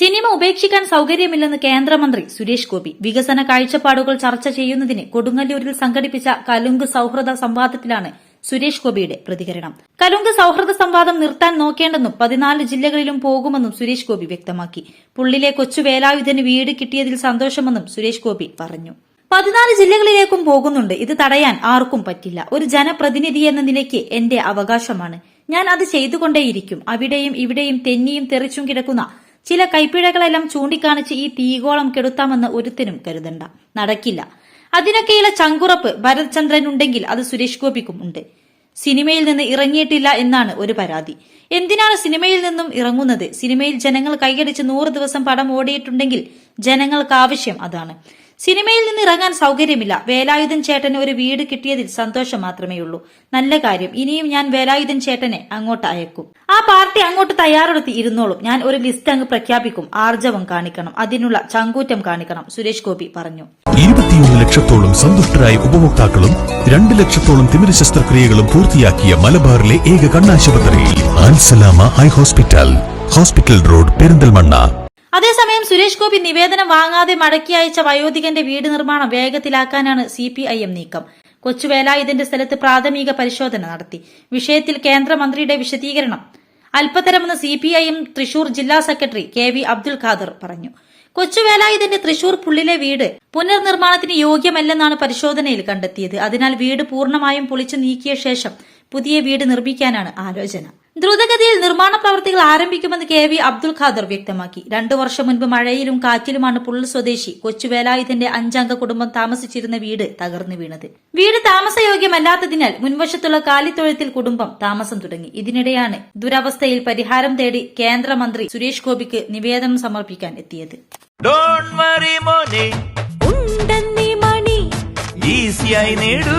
Cinema ഉപേക്ഷിക്കാൻ സൌകര്യമില്ലെന്ന് കേന്ദ്രമന്ത്രി സുരേഷ് ഗോപി. വികസന കാഴ്ചപ്പാടുകൾ ചർച്ച ചെയ്യുന്നതിന് കൊടുങ്ങല്ലൂരിൽ സംഘടിപ്പിച്ച കലുങ്ക് സൌഹൃദ സംവാദത്തിലാണ് സുരേഷ് ഗോപിയുടെ പ്രതികരണം. കലുങ്ക് സൌഹൃദ സംവാദം നിർത്താൻ നോക്കേണ്ടെന്നും പതിനാല് ജില്ലകളിലും പോകുമെന്നും സുരേഷ് ഗോപി വ്യക്തമാക്കി. പുള്ളിലെ കൊച്ചു വേലായുധന് വീട് കിട്ടിയതിൽ സന്തോഷമെന്നും സുരേഷ് ഗോപി പറഞ്ഞു. പതിനാല് ജില്ലകളിലേക്കും പോകുന്നുണ്ട്. ഇത് തടയാൻ ആർക്കും പറ്റില്ല. ഒരു ജനപ്രതിനിധി എന്ന നിലയ്ക്ക് എന്റെ അവകാശമാണ്. ഞാൻ അത് ചെയ്തുകൊണ്ടേയിരിക്കും. അവിടെയും ഇവിടെയും തെന്നിയും തെറിച്ചും കിടക്കുന്ന ചില കൈപ്പിഴകളെല്ലാം ചൂണ്ടിക്കാണിച്ച് ഈ തീഗോളം കെടുത്താമെന്ന് ഒരുത്തിനും കരുതണ്ട. നടക്കില്ല. അതിനൊക്കെയുള്ള ചങ്കുറപ്പ് ഭരത് ഉണ്ടെങ്കിൽ അത് സുരേഷ് ഗോപിക്കും ഉണ്ട്. സിനിമയിൽ നിന്ന് ഇറങ്ങിയിട്ടില്ല എന്നാണ് ഒരു പരാതി. എന്തിനാണ് സിനിമയിൽ നിന്നും ഇറങ്ങുന്നത്? സിനിമയിൽ ജനങ്ങൾ കൈയടിച്ച് നൂറ് ദിവസം പടം ഓടിയിട്ടുണ്ടെങ്കിൽ ജനങ്ങൾക്ക് ആവശ്യം അതാണ്. സിനിമയിൽ നിന്ന് ഇറങ്ങാൻ സൗകര്യമില്ല. വേലായുധൻ ചേട്ടന് ഒരു വീട് കിട്ടിയതിൽ സന്തോഷം മാത്രമേ ഉള്ളൂ നല്ല കാര്യം. ഇനിയും ഞാൻ വേലായുധൻ ചേട്ടനെ അങ്ങോട്ട് അയക്കും. ആ പാർട്ടി അങ്ങോട്ട് തയ്യാറെടുത്ത് ഇരുന്നോളും. ഞാൻ ഒരു ലിസ്റ്റ് അങ്ങ് പ്രഖ്യാപിക്കും. ആർജവം കാണിക്കണം. അതിനുള്ള ചങ്കൂറ്റം കാണിക്കണം. സുരേഷ് ഗോപി പറഞ്ഞു. ഇരുപത്തിയൊന്ന് ലക്ഷത്തോളം സന്തുഷ്ടരായ ഉപഭോക്താക്കളും രണ്ട് ലക്ഷത്തോളം തിമിര ശസ്ത്രക്രിയകളും പൂർത്തിയാക്കിയ മലബാറിലെ ഏക കണ്ണാശുപത്രി ആൻസലാമ ഹൈ ഹോസ്പിറ്റൽ. Hospital road Perinthalmanna. അതേസമയം സുരേഷ് ഗോപി നിവേദനം വാങ്ങാതെ മടക്കി അയച്ച വയോധികന്റെ വീട് നിർമ്മാണം വേഗത്തിലാക്കാനാണ് സി പി ഐ എം നീക്കം. കൊച്ചുവേല ഇതിന്റെ സ്ഥലത്ത് പ്രാഥമിക പരിശോധന നടത്തി. വിഷയത്തിൽ കേന്ദ്രമന്ത്രിയുടെ വിശദീകരണം. അല്പതരമെന്ന് C P I M Thrissur ജില്ലാ secretary K V Abdul Khader പറഞ്ഞു. കൊച്ചുവേലായുധന്റെ തൃശൂർ പുള്ളിലെ വീട് പുനർനിർമ്മാണത്തിന് യോഗ്യമല്ലെന്നാണ് പരിശോധനയിൽ കണ്ടെത്തിയത്. അതിനാൽ വീട് പൂർണമായും പൊളിച്ചു നീക്കിയ ശേഷം പുതിയ വീട് നിർമ്മിക്കാനാണ് ആലോചന. ദ്രുതഗതിയിൽ നിർമ്മാണ പ്രവർത്തികൾ ആരംഭിക്കുമെന്ന് കെ വി അബ്ദുൽ ഖാദർ വ്യക്തമാക്കി. രണ്ടു വർഷം മുൻപ് മഴയിലും കാറ്റിലുമാണ് പുള്ളൽ സ്വദേശി കൊച്ചുവേലായുധന്റെ അഞ്ചംഗ കുടുംബം താമസിച്ചിരുന്ന വീട് തകർന്നു വീണത്. വീട് താമസയോഗ്യമല്ലാത്തതിനാൽ മുൻവശത്തുള്ള കാലിത്തൊഴുത്തിൽ കുടുംബം താമസം തുടങ്ങി. ഇതിനിടെയാണ് ദുരവസ്ഥയിൽ പരിഹാരം തേടി കേന്ദ്രമന്ത്രി സുരേഷ് ഗോപിക്ക് നിവേദനം സമർപ്പിക്കാൻ എത്തിയത്. ഡോണ്ട് വറി മോനെ. ഉണ്ടെന്നീ മണി. ഈസിയായി നേടൂ.